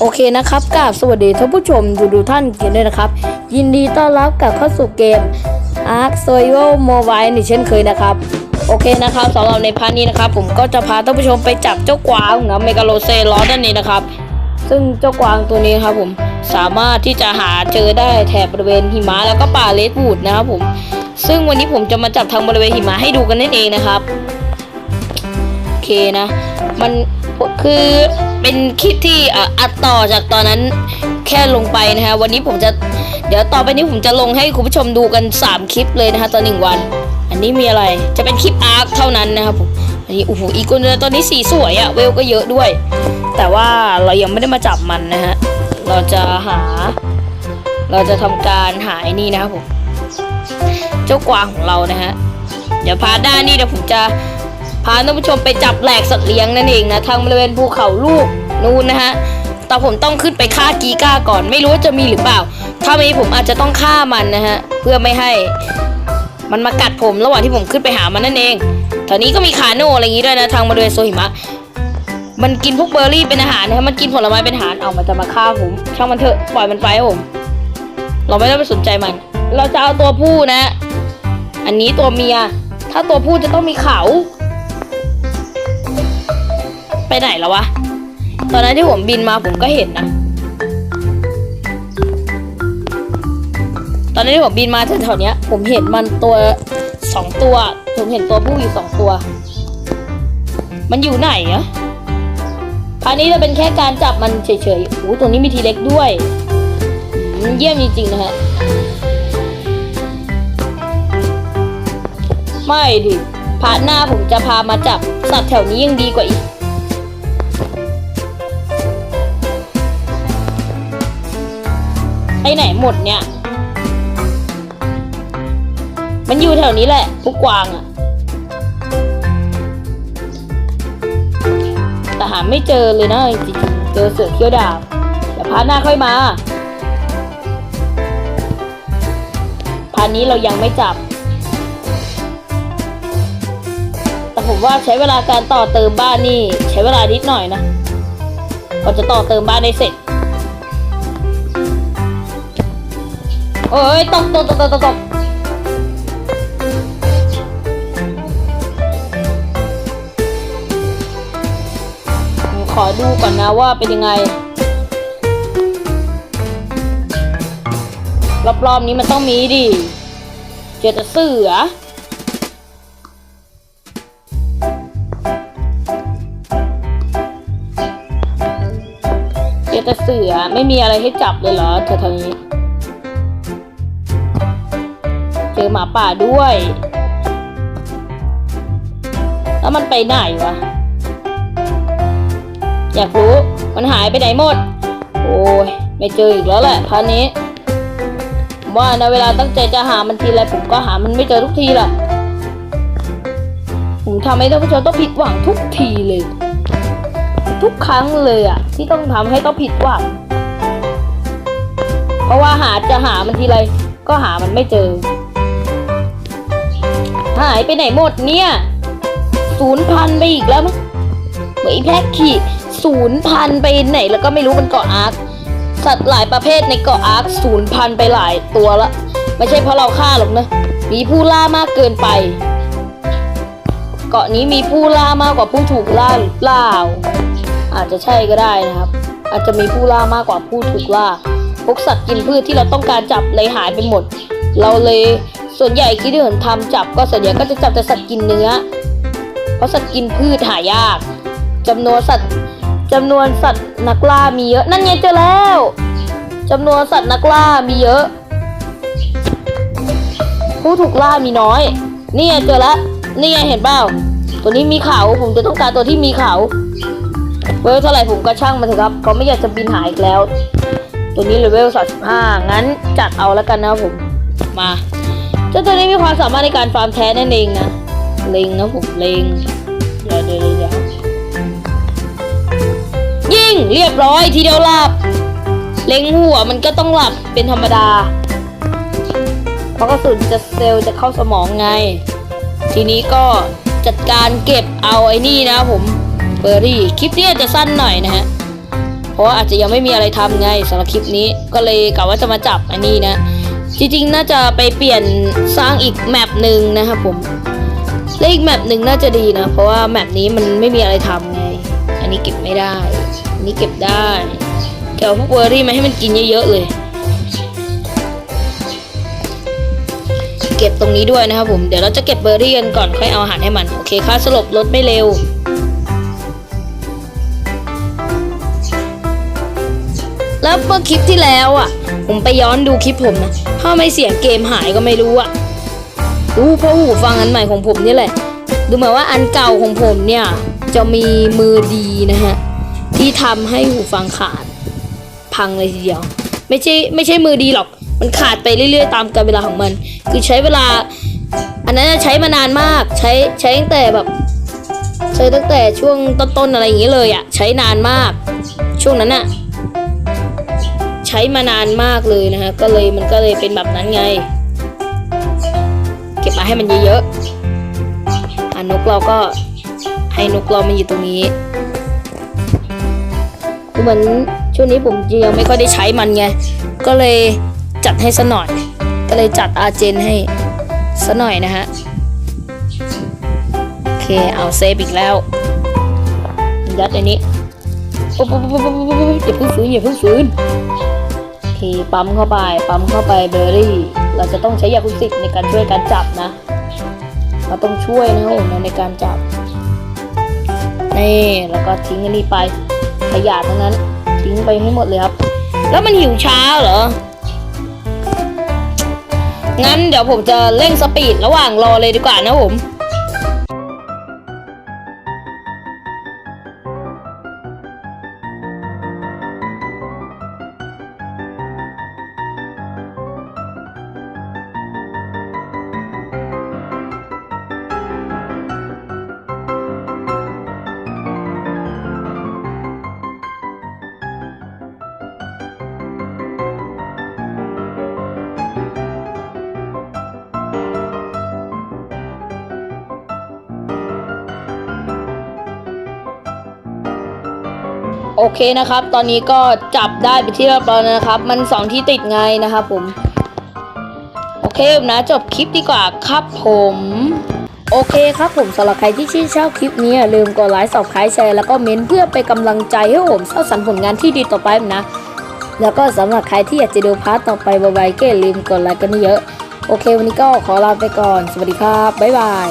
โอเคนะครับกราบสวัสดีท่านผู้ชมดูดูท่านกันด้วยนะครับ ยินดีต้อนรับกลับเข้าสู่เกม Ark Survival Mobile นี่เช่นเคยนะครับ โอเคนะครับสำหรับในพาร์ทนี้นะครับ ผมก็จะพาท่านผู้ชมไปจับเจ้ากวางนะเมกาโลเซลอสนั่นเองนะครับ ซึ่งเจ้ากวางตัวนี้ครับผมสามารถที่จะหาเจอได้แถบบริเวณหิมะแล้วก็ป่าเลดวูดนะครับผม ซึ่งวันนี้ผมจะมาจับทางบริเวณหิมะให้ดูกันนั่นเองนะครับโอเคนะ มัน คือเป็นคลิปที่อัดต่อจากตอนนั้นแค่ลงไปนะฮะวันนี้ผมจะเดี๋ยวต่อไปนี้ผมจะลงให้คุณผู้ชมดูกัน 3 คลิปเลยนะฮะต่อหนึ่งวัน อันนี้มีอะไรจะเป็นคลิปอาร์คเท่านั้นนะครับผมอันนี้โอ้โหอีกคนนึงตอนนี้สีสวยอะเวลก็เยอะด้วย แต่ว่าเรายังไม่ได้มาจับมันนะฮะเราจะหา เราจะทำการหาไอ้นี่นะครับผมเจ้ากวางของเรานะฮะเดี๋ยวพาร์ทหน้านี่เดี๋ยวผมจะ พาท่านผู้ชมไปจับแหลกสัตว์เลี้ยงนั่นเองนะทางบริเวณภูเขาลูกนู่นนะฮะแต่ผมต้องขึ้นไปฆ่ากีก้าก่อน ไม่รู้ว่าจะมีหรือเปล่า ถ้ามีผมอาจจะต้องฆ่ามันนะฮะเพื่อไม่ให้ มันมากัดผมระหว่างที่ผมขึ้นไปหามันนั่นเองตอนนี้ก็มีคาโน่อะไรอย่างงี้ด้วยนะทางบริเวณโซหิมะมันกินพวกเบอร์รี่เป็นอาหารนะฮะมันกินผลไม้เป็นอาหาร เอามันจะมาฆ่าผม ช่างมันเถอะ ปล่อยมันไปผม เราไม่ต้องไปสนใจมัน เราจะเอาตัวผู้นะ อันนี้ตัวเมีย ถ้าตัวผู้จะต้องมีเขา ไปไหนแล้ววะ ตอนนั้นที่ผมบินมาผมก็เห็นนะ ตอนนั้นที่ผมบินมาแถวๆนี้ผมเห็นมันตัวสองตัว ผมเห็นตัวผู้อยู่สองตัว มันอยู่ไหนอะพาร์ทนี้จะเป็นแค่การจับมันเฉยๆโอ้ตัวนี้มีทีเล็กด้วย เยี่ยมจริงๆนะฮะ ไม่ดิพาร์ทหน้าผมจะพามาจับสัตว์แถวนี้ยังดีกว่าอีก ไปไหนหมดเนี่ย มันอยู่แถวนี้แหละพวกกวางอะแต่หาไม่เจอเลยนะจริงๆเจอเสือเขี้ยวดาบเดี๋ยวพาร์ทหน้าค่อยมาพาร์ทนี้เรายังไม่จับ แต่ผมว่าใช้เวลาการต่อเติมบ้านนี่ ใช้เวลานิดหน่อยนะกว่าจะต่อเติมบ้านได้เสร็จ โอ้ยตกตกตกตกตกขอดูก่อนนะว่าเป็นยังไง รอบๆนี้มันต้องมีดิ เจอแต่เสือเจอแต่เสือไม่มีอะไรให้จับเลยเหรอแถวๆนี้ อหมาป่าด้วย แล้วมันไปไหนวะ อยากรู้ มันหายไปไหนหมด โอ้ย ไม่เจออีกแล้วแหละพันนี้ ว่าในเวลาตั้งใจจะหามันทีไรผมก็หามันไม่เจอทุกทีแหละผมทำให้ท่านผู้ชมต้องผิดหวังทุกทีเลย ทุกครั้งเลยอะที่ต้องทำให้ต้องผิดหวัง เพราะว่าหาจะหามันทีไรก็หามันไม่เจอ หายไปไหนหมดเนี่ยศูนย์พันไปอีกแล้วมั้งเหมือนไอแพ็กขี่ศูนย์พันไปไหนแล้วก็ไม่รู้มันเกาะอาร์คสัตว์หลายประเภทในเกาะอาร์คศูนย์พันไปหลายตัวละ ไม่ใช่เพราะเราฆ่าหรอกนะ มีผู้ล่ามากเกินไป เกาะนี้มีผู้ล่ามากกว่าผู้ถูกล่าหรือเปล่า อาจจะใช่ก็ได้นะครับ อาจจะมีผู้ล่ามากกว่าผู้ถูกล่า พวกสัตว์กินพืชที่เราต้องการจับเลยหายไปหมด เราเลยส่วนใหญ่ที่ที่ผมทำจับก็ส่วนใหญ่ก็จะจับแต่สัตว์กินเนื้อ เพราะสัตว์กินพืชหายากจำนวนสัตว์จำนวนสัตว์นักล่ามีเยอะ นั่นไงเจอแล้วจำนวนสัตว์นักล่ามีเยอะ ผู้ถูกล่ามีน้อย นี่ไงเจอแล้วนี่ไงเห็นเปล่าตัวนี้มีเขาผมจะต้องการตัวที่มีเขาเวลเท่าไหร่ผมก็ช่างมันเถอะครับเขาไม่อยากจะบินหายอีกแล้ว ตัวนี้เลเวล35 งั้นจัดเอาแล้วกันนะครับผม มาเจ้าตัวนี้มีความสามารถในการฟาร์มแท้นั่นเองนะ เล็งนะผม เล็งเดี๋ยวเดี๋ยวเดี๋ยวยิงเรียบร้อยทีเดียวหลับ เล็งหัวมันก็ต้องหลับเป็นธรรมดา เพราะกระสุนจะเซลล์จะเข้าสมองไง ทีนี้ก็จัดการเก็บเอาไอ้นี่นะผมเบอร์รี่ คลิปนี้จะสั้นหน่อยนะฮะ เพราะว่าอาจจะยังไม่มีอะไรทำไงสำหรับคลิปนี้ก็เลยกะว่าจะมาจับอันนี้นะ จริงๆ น่าจะไปเปลี่ยนสร้างอีกแมปหนึ่งนะครับผมและอีกแมปหนึ่งน่าจะดีนะ เพราะว่าแมปนี้มันไม่มีอะไรทำไง อันนี้เก็บไม่ได้อันนี้เก็บได้เกี่ยวพวกเบอร์รี่มาให้มันกินเยอะๆเลย เก็บตรงนี้ด้วยนะครับผมเดี๋ยวเราจะเก็บเบอร์รี่กันก่อนค่อยเอาอาหารให้มันโอเคค่าสลบลดไม่เร็ว แล้วเมื่อคลิปที่แล้วอะ ผมไปย้อนดูคลิปผมนะถ้าไม่เสียงเกมหายก็ไม่รู้อะอู้เพราะหูฟังอันใหม่ของผมนี่แหละ ดูเหมือนว่าอันเก่าของผมเนี่ย จะมีมือดีนะฮะ ที่ทำให้หูฟังขาด พังเลยทีเดียว ไม่ใช่ไม่ใช่มือดีหรอก มันขาดไปเรื่อย ๆ ตามกาลเวลาของมัน คือใช้เวลา อันนั้นใช้มานานมาก ใช้ใช้ตั้งแต่แบบใช้ตั้งแต่ช่วงต้นๆอะไรอย่างเงี้ยเลยอะใช้นานมาก ช่วงนั้นอะ ใช้มานานมากเลยนะฮะก็เลยมันก็เลยเป็นแบบนั้นไง เก็บมาให้มันเยอะๆอะนกเราก็ให้นกเรามันอยู่ตรงนี้เหมือนช่วงนี้ผมยังไม่ค่อยได้ใช้มันไง ก็เลยจัดให้ซะหน่อย ก็เลยจัดอาเจนให้ซะหน่อยนะฮะ โอเค เอาเซฟอีกแล้ว ยัดในนี้ปุ๊บปุ๊บปุ๊บปุ๊บปุ๊บปุ๊บอย่าเพิ่งฟื้นอย่าเพิ่งฟื้น โอเคปั๊มเข้าไป ปั๊มเข้าไปเบอร์รี่ เราจะต้องใช้ยาคุสิกในการช่วยการจับนะ เราต้องช่วยนะครับผมในการจับ นี่แล้วก็ทิ้งอันนี้ไป ขยะทั้งนั้น ทิ้งไปให้หมดเลยครับ แล้วมันหิวช้าเหรอ งั้นเดี๋ยวผมจะเร่งสปีดระหว่างรอเลยดีกว่านะผม โอเคนะครับ ตอนนี้ก็จับได้ไปที่เรียบร้อยนะครับ มันสองที่ติดไงนะครับผม โอเคนะจบคลิปดีกว่าครับผมโอเคครับผมสำหรับใครที่ชื่นชอบคลิปนี้อย่าลืมกดไลค์สับสไครต์แชร์แล้วก็เมนเพื่อเป็นกำลังใจให้ผมสร้างสรรค์ผลงานที่ดีต่อไปนะ แล้วก็สำหรับใครที่อยากจะดูพาร์ทต่อไปไวๆก็อย่าลืมกดไลค์กันเยอะ โอเค วันนี้ก็ขอลาไปก่อน สวัสดีครับ บ๊ายบาย